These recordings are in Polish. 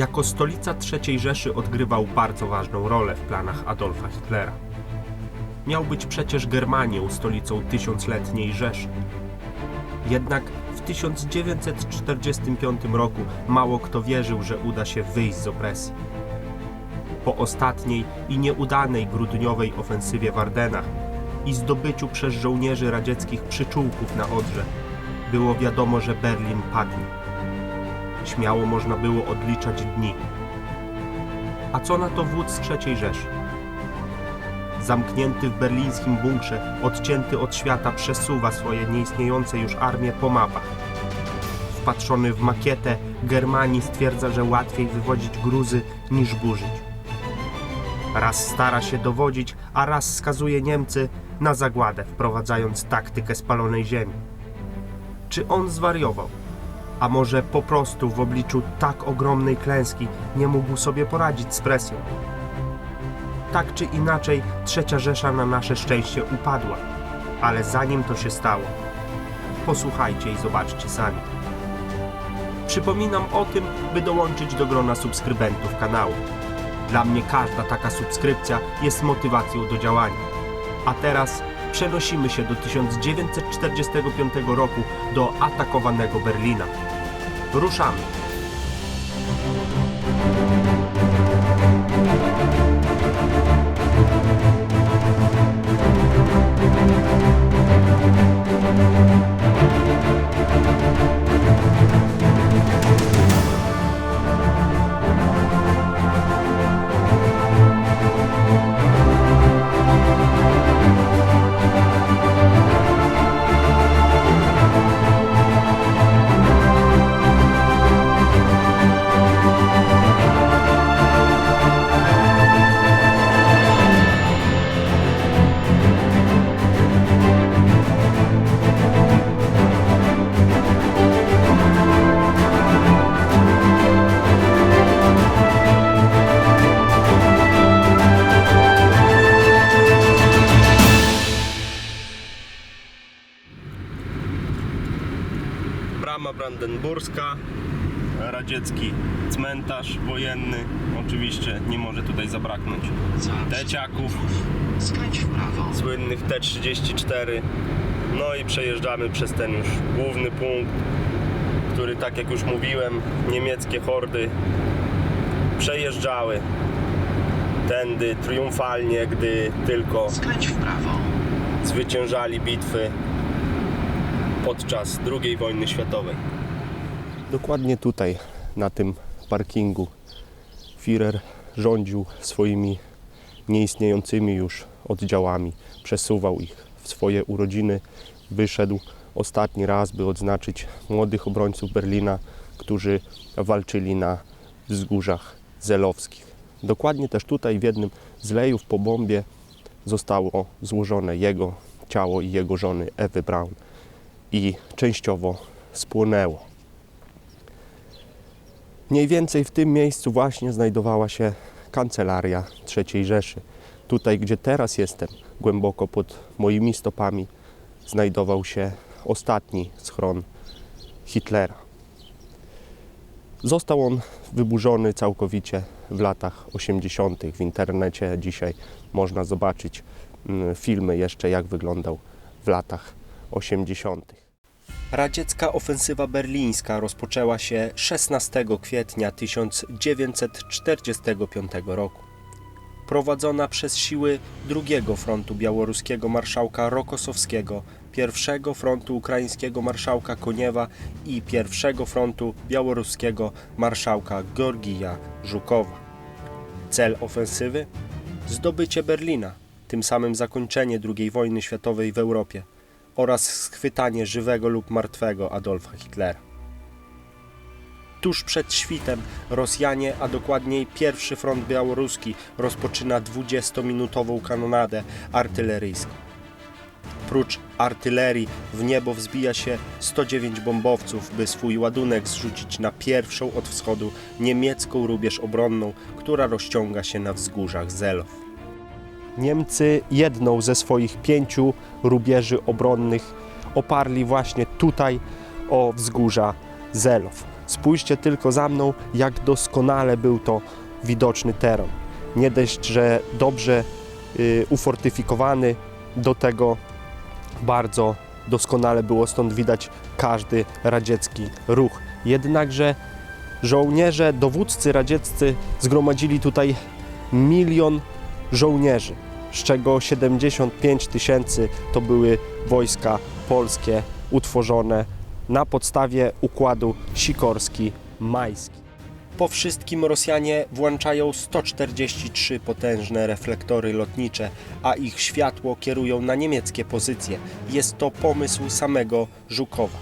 Jako stolica III Rzeszy odgrywał bardzo ważną rolę w planach Adolfa Hitlera. Miał być przecież Germanią stolicą tysiącletniej Rzeszy. Jednak w 1945 roku mało kto wierzył, że uda się wyjść z opresji. Po ostatniej i nieudanej grudniowej ofensywie w Ardenach i zdobyciu przez żołnierzy radzieckich przyczółków na Odrze, było wiadomo, że Berlin padnie. Śmiało można było odliczać dni. A co na to wódz III Rzeszy? Zamknięty w berlińskim bunkrze, odcięty od świata, przesuwa swoje nieistniejące już armie po mapach. Wpatrzony w makietę, Germanii stwierdza, że łatwiej wywodzić gruzy niż burzyć. Raz stara się dowodzić, a raz skazuje Niemcy na zagładę, wprowadzając taktykę spalonej ziemi. Czy on zwariował? A może po prostu w obliczu tak ogromnej klęski nie mógł sobie poradzić z presją? Tak czy inaczej, trzecia Rzesza na nasze szczęście upadła. Ale zanim to się stało, posłuchajcie i zobaczcie sami. Przypominam o tym, by dołączyć do grona subskrybentów kanału. Dla mnie każda taka subskrypcja jest motywacją do działania. A teraz przenosimy się do 1945 roku do atakowanego Berlina. Ruszamy. Brandenburska, radziecki cmentarz wojenny. Oczywiście nie może tutaj zabraknąć Teciaków, słynnych T-34. No i przejeżdżamy przez ten już główny punkt, który tak jak już mówiłem, niemieckie hordy przejeżdżały tędy triumfalnie, gdy tylko Skręć w prawo. zwyciężali bitwy podczas II wojny światowej. Dokładnie tutaj, na tym parkingu, Führer rządził swoimi nieistniejącymi już oddziałami. Przesuwał ich w swoje urodziny. Wyszedł ostatni raz, by odznaczyć młodych obrońców Berlina, którzy walczyli na wzgórzach zelowskich. Dokładnie też tutaj, w jednym z lejów po bombie, zostało złożone jego ciało i jego żony Ewy Braun i częściowo spłonęło. Mniej więcej w tym miejscu właśnie znajdowała się kancelaria III Rzeszy. Tutaj, gdzie teraz jestem, głęboko pod moimi stopami, znajdował się ostatni schron Hitlera. Został on wyburzony całkowicie w latach 80. W internecie dzisiaj można zobaczyć mm, filmy jeszcze, jak wyglądał w latach 80. Radziecka ofensywa berlińska rozpoczęła się 16 kwietnia 1945 roku. Prowadzona przez siły drugiego frontu białoruskiego marszałka Rokosowskiego, pierwszego frontu ukraińskiego marszałka Koniewa i pierwszego frontu białoruskiego marszałka Georgija Żukowa. Cel ofensywy? Zdobycie Berlina, tym samym zakończenie II wojny światowej w Europie oraz schwytanie żywego lub martwego Adolfa Hitlera. Tuż przed świtem Rosjanie, a dokładniej pierwszy front białoruski rozpoczyna 20-minutową kanonadę artyleryjską. Prócz artylerii w niebo wzbija się 109 bombowców, by swój ładunek zrzucić na pierwszą od wschodu niemiecką rubież obronną, która rozciąga się na wzgórzach Zelow. Niemcy jedną ze swoich pięciu rubieży obronnych oparli właśnie tutaj o wzgórza Zelow. Spójrzcie tylko za mną, jak doskonale był to widoczny teren. Nie dość, że dobrze y, ufortyfikowany, do tego bardzo doskonale było stąd widać każdy radziecki ruch. Jednakże żołnierze, dowódcy radzieccy zgromadzili tutaj milion żołnierzy, z czego 75 tysięcy to były wojska polskie utworzone na podstawie układu Sikorski-Majski. Po wszystkim Rosjanie włączają 143 potężne reflektory lotnicze, a ich światło kierują na niemieckie pozycje. Jest to pomysł samego Żukowa.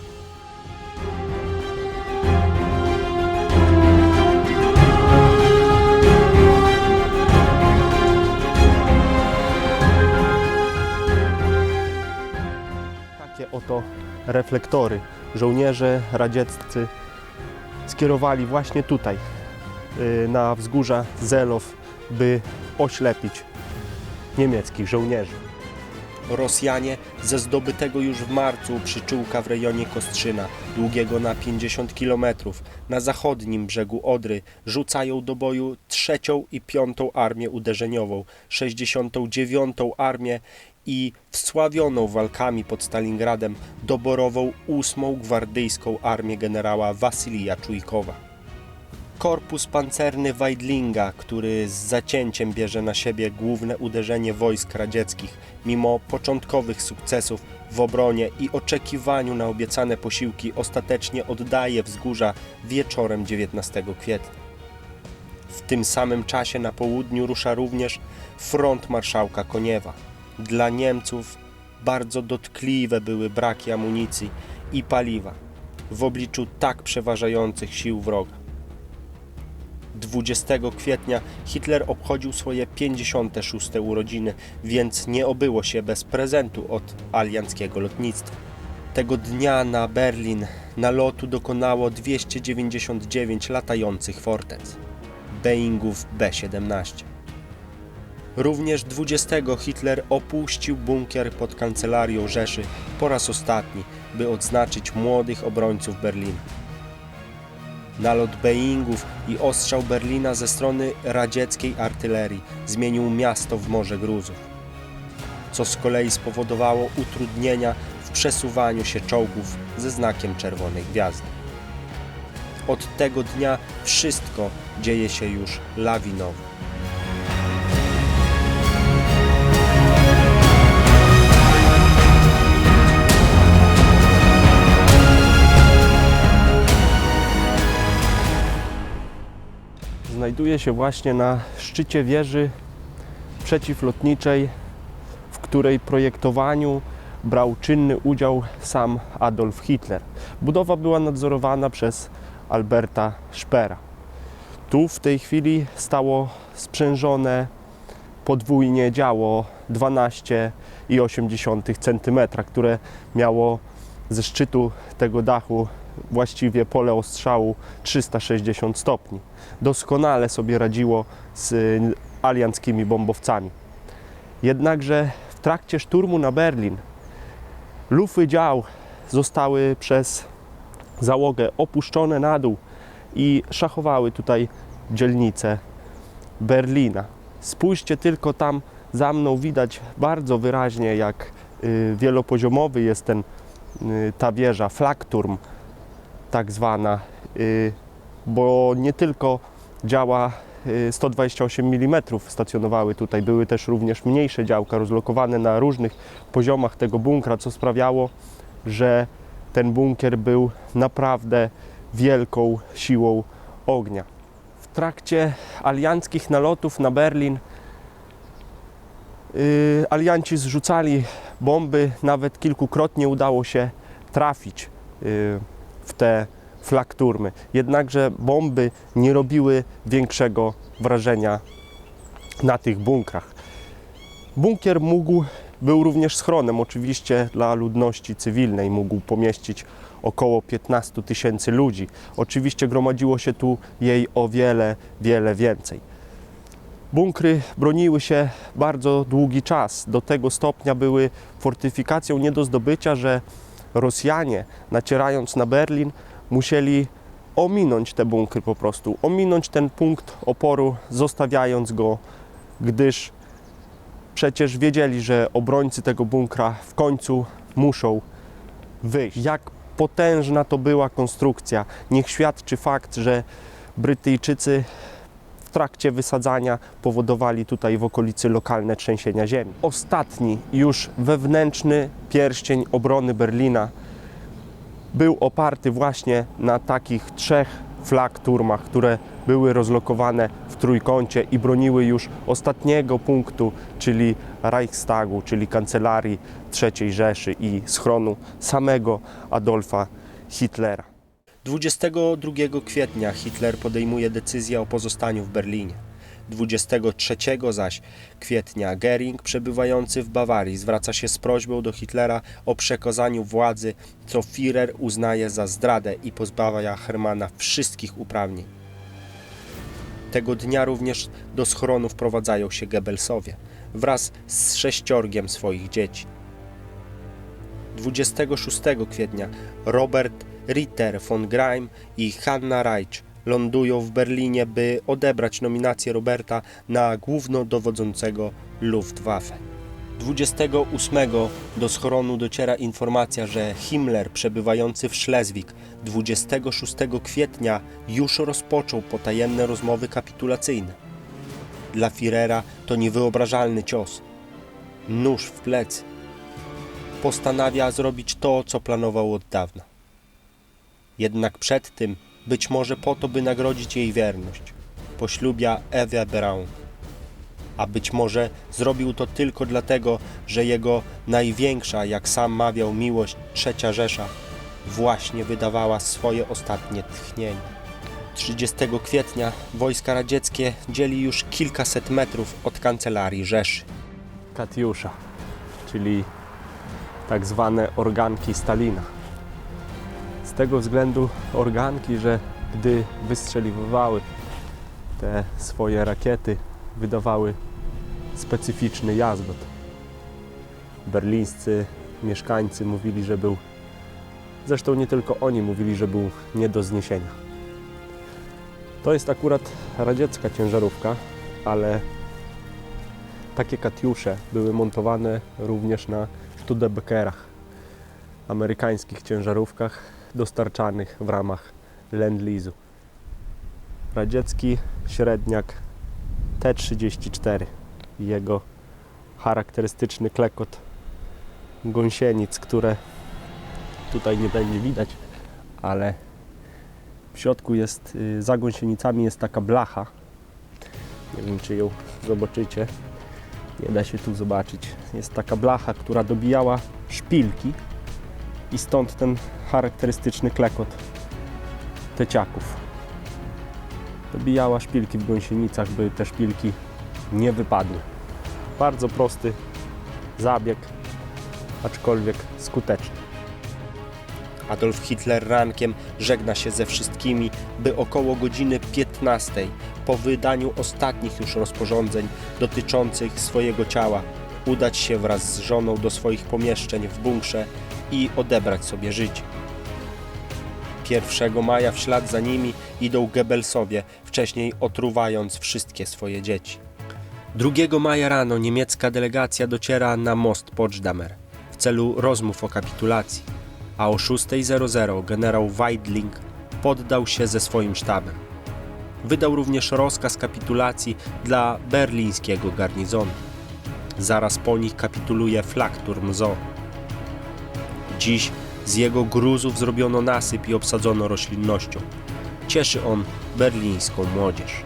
Oto reflektory żołnierze radzieccy skierowali właśnie tutaj, y, na wzgórza Zelow, by oślepić niemieckich żołnierzy. Rosjanie ze zdobytego już w marcu przyczółka w rejonie Kostrzyna, długiego na 50 km, na zachodnim brzegu Odry, rzucają do boju trzecią i piątą armię uderzeniową, 69. armię i wsławioną walkami pod Stalingradem doborową 8. gwardyjską armię generała Wasylija Czujkowa. Korpus pancerny Weidlinga, który z zacięciem bierze na siebie główne uderzenie wojsk radzieckich, mimo początkowych sukcesów w obronie i oczekiwaniu na obiecane posiłki, ostatecznie oddaje wzgórza wieczorem 19 kwietnia. W tym samym czasie na południu rusza również front marszałka Koniewa. Dla Niemców bardzo dotkliwe były braki amunicji i paliwa w obliczu tak przeważających sił wroga. 20 kwietnia Hitler obchodził swoje 56. urodziny, więc nie obyło się bez prezentu od alianckiego lotnictwa. Tego dnia na Berlin nalotu dokonało 299 latających fortec, Boeingów B-17. Również 20 Hitler opuścił bunkier pod kancelarią Rzeszy po raz ostatni, by odznaczyć młodych obrońców Berlina. Nalot Boeingów i ostrzał Berlina ze strony radzieckiej artylerii zmienił miasto w morze gruzów, co z kolei spowodowało utrudnienia w przesuwaniu się czołgów ze znakiem czerwonej gwiazdy. Od tego dnia wszystko dzieje się już lawinowo. Znajduje się właśnie na szczycie wieży przeciwlotniczej, w której projektowaniu brał czynny udział sam Adolf Hitler. Budowa była nadzorowana przez Alberta Speera. Tu w tej chwili stało sprzężone podwójnie działo 12,8 cm, które miało ze szczytu tego dachu właściwie pole ostrzału 360 stopni. Doskonale sobie radziło z alianckimi bombowcami. Jednakże w trakcie szturmu na Berlin lufy dział zostały przez załogę opuszczone na dół i szachowały tutaj dzielnice Berlina. Spójrzcie tylko tam za mną widać bardzo wyraźnie, jak y, wielopoziomowy jest ten, y, ta wieża, Flakturm tak zwana, y, bo nie tylko działa y, 128 mm stacjonowały tutaj, były też również mniejsze działka rozlokowane na różnych poziomach tego bunkra, co sprawiało, że ten bunkier był naprawdę wielką siłą ognia. W trakcie alianckich nalotów na Berlin y, alianci zrzucali bomby, nawet kilkukrotnie udało się trafić y, w te flakturmy. Jednakże bomby nie robiły większego wrażenia na tych bunkrach. Bunkier mógł, był również schronem oczywiście dla ludności cywilnej, mógł pomieścić około 15 tysięcy ludzi. Oczywiście gromadziło się tu jej o wiele, wiele więcej. Bunkry broniły się bardzo długi czas. Do tego stopnia były fortyfikacją nie do zdobycia, że Rosjanie, nacierając na Berlin, musieli ominąć te bunkry po prostu, ominąć ten punkt oporu, zostawiając go, gdyż przecież wiedzieli, że obrońcy tego bunkra w końcu muszą wyjść. Jak potężna to była konstrukcja, niech świadczy fakt, że Brytyjczycy w trakcie wysadzania powodowali tutaj w okolicy lokalne trzęsienia ziemi. Ostatni już wewnętrzny pierścień obrony Berlina był oparty właśnie na takich trzech flag turmach, które były rozlokowane w trójkącie i broniły już ostatniego punktu, czyli Reichstagu, czyli kancelarii III Rzeszy i schronu samego Adolfa Hitlera. 22 kwietnia Hitler podejmuje decyzję o pozostaniu w Berlinie. 23 zaś kwietnia Gering, przebywający w Bawarii, zwraca się z prośbą do Hitlera o przekazaniu władzy, co Führer uznaje za zdradę i pozbawia Hermana wszystkich uprawnień. Tego dnia również do schronu wprowadzają się Goebbelsowie wraz z sześciorgiem swoich dzieci. 26 kwietnia Robert Ritter von Greim i Hanna Reich lądują w Berlinie, by odebrać nominację Roberta na głównodowodzącego Luftwaffe. 28 do schronu dociera informacja, że Himmler przebywający w Szlezwik 26 kwietnia już rozpoczął potajemne rozmowy kapitulacyjne. Dla Führera to niewyobrażalny cios. Nóż w plecy. Postanawia zrobić to, co planował od dawna. Jednak przed tym, być może po to, by nagrodzić jej wierność, poślubia Ewę Braun. A być może zrobił to tylko dlatego, że jego największa, jak sam mawiał, miłość trzecia Rzesza właśnie wydawała swoje ostatnie tchnienie. 30 kwietnia wojska radzieckie dzieli już kilkaset metrów od kancelarii Rzeszy. Katiusza, czyli tak zwane organki Stalina. Tego względu organki, że gdy wystrzeliwały te swoje rakiety, wydawały specyficzny jazgot. Berlińscy mieszkańcy mówili, że był, zresztą nie tylko oni mówili, że był nie do zniesienia. To jest akurat radziecka ciężarówka, ale takie katiusze były montowane również na Studebakerach, amerykańskich ciężarówkach dostarczanych w ramach Lend-Lease'u. Radziecki średniak T-34 i jego charakterystyczny klekot gąsienic, które tutaj nie będzie widać, ale w środku jest, y, za gąsienicami jest taka blacha. Nie wiem, czy ją zobaczycie. Nie da się tu zobaczyć. Jest taka blacha, która dobijała szpilki i stąd ten charakterystyczny klekot teciaków. Dobijała szpilki w gąsienicach, by te szpilki nie wypadły. Bardzo prosty zabieg, aczkolwiek skuteczny. Adolf Hitler rankiem żegna się ze wszystkimi, by około godziny 15 po wydaniu ostatnich już rozporządzeń dotyczących swojego ciała udać się wraz z żoną do swoich pomieszczeń w bunkrze i odebrać sobie życie. 1 maja w ślad za nimi idą Goebbelsowie, wcześniej otruwając wszystkie swoje dzieci. 2 maja rano niemiecka delegacja dociera na most Potsdamer w celu rozmów o kapitulacji, a o 6.00 generał Weidling poddał się ze swoim sztabem. Wydał również rozkaz kapitulacji dla berlińskiego garnizonu. Zaraz po nich kapituluje Flakturm Zoo. Dziś z jego gruzów zrobiono nasyp i obsadzono roślinnością. Cieszy on berlińską młodzież.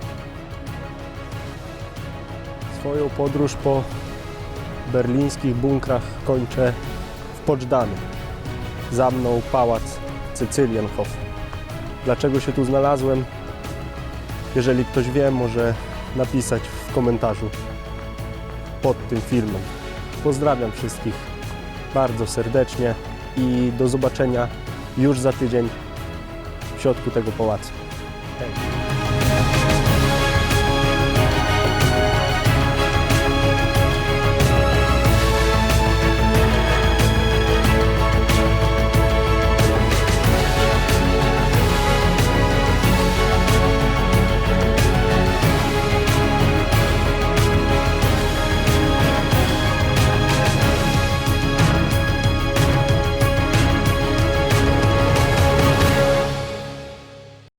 Swoją podróż po berlińskich bunkrach kończę w Poczdamie. Za mną pałac Cecylienhof. Dlaczego się tu znalazłem? Jeżeli ktoś wie, może napisać w komentarzu pod tym filmem. Pozdrawiam wszystkich bardzo serdecznie i do zobaczenia już za tydzień w środku tego pałacu. Hej.